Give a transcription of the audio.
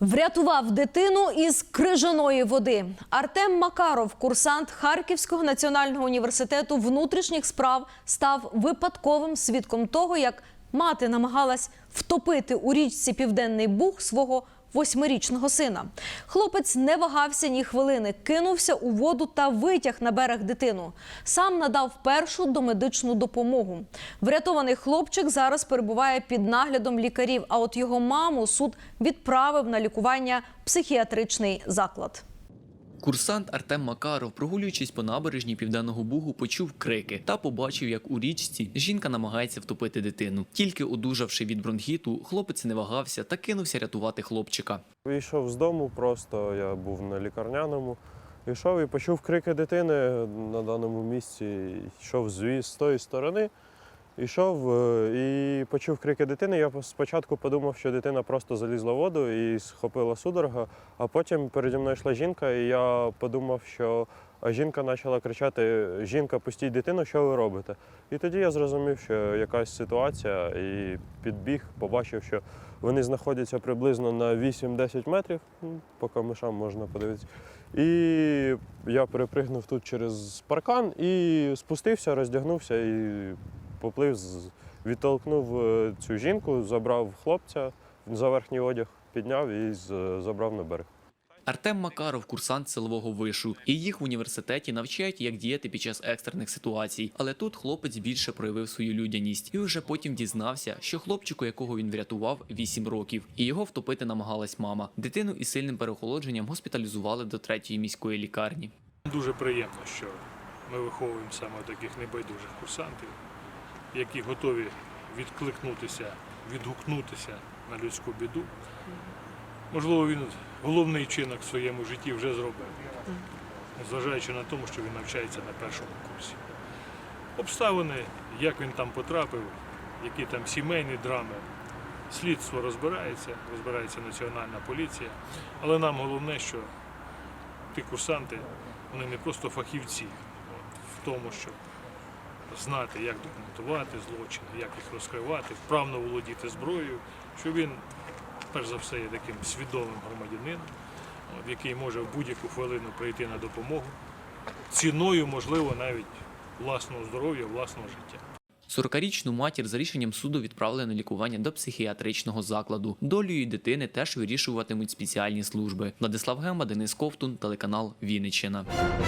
Врятував дитину із крижаної води. Артем Макаров, курсант Харківського національного університету внутрішніх справ, став випадковим свідком того, як мати намагалась втопити у річці Південний Буг свого восьмирічного сина. Хлопець не вагався ні хвилини, кинувся у воду та витяг на берег дитину. Сам надав першу домедичну допомогу. Врятований хлопчик зараз перебуває під наглядом лікарів. А от його маму суд відправив на лікування психіатричний заклад. Курсант Артем Макаров, прогулюючись по набережній Південного Бугу, почув крики та побачив, як у річці жінка намагається втопити дитину. Тільки одужавши від бронхіту, хлопець не вагався та кинувся рятувати хлопчика. Вийшов з дому, просто я був на лікарняному. Йшов і почув крики дитини на даному місці. Йшов звіз з тої сторони. Йшов е, і почув крики дитини. Я спочатку подумав, що дитина просто залізла в воду і схопила судорога, а потім переді мною йшла жінка, і я подумав, що жінка почала кричати: Жінка, пустіть дитину, що ви робите? І тоді я зрозумів, що якась ситуація, і підбіг, побачив, що вони знаходяться приблизно на 8-10 метрів, ну, по камишам можна подивитися. І я перепригнув тут через паркан і спустився, роздягнувся і поплив, з- відтолкнув е, цю жінку, забрав хлопця за верхній одяг, підняв і забрав на берег. Артем Макаров, курсант силового вишу, і їх в університеті навчають, як діяти під час екстрених ситуацій. Але тут хлопець більше проявив свою людяність і вже потім дізнався, що хлопчику, якого він врятував, 8 років, і його втопити намагалась мама. Дитину із сильним переохолодженням госпіталізували до третьої міської лікарні. Дуже приємно, що ми виховуємо саме таких небайдужих курсантів, які готові відкликнутися, відгукнутися на людську біду. Можливо, він головний чинок в своєму житті вже зробив, зважаючи на тому, що він навчається на першому курсі. Обставини, як він там потрапив, які там сімейні драми, слідство розбирається, розбирається національна поліція. Але нам головне, що ті курсанти, вони не просто фахівці в тому, щоб знати, як документувати злочини, як їх розкривати, вправно володіти зброєю, що він, перш за все, є таким свідомим громадянином, от, який може в будь-яку хвилину прийти на допомогу, ціною, можливо, навіть власного здоров'я, власного життя. 40-річну матір за рішенням суду відправили на лікування до психіатричного закладу. Долю її дитини теж вирішуватимуть спеціальні служби. Владислав Гема, Денис Ковтун, телеканал Вінниччина.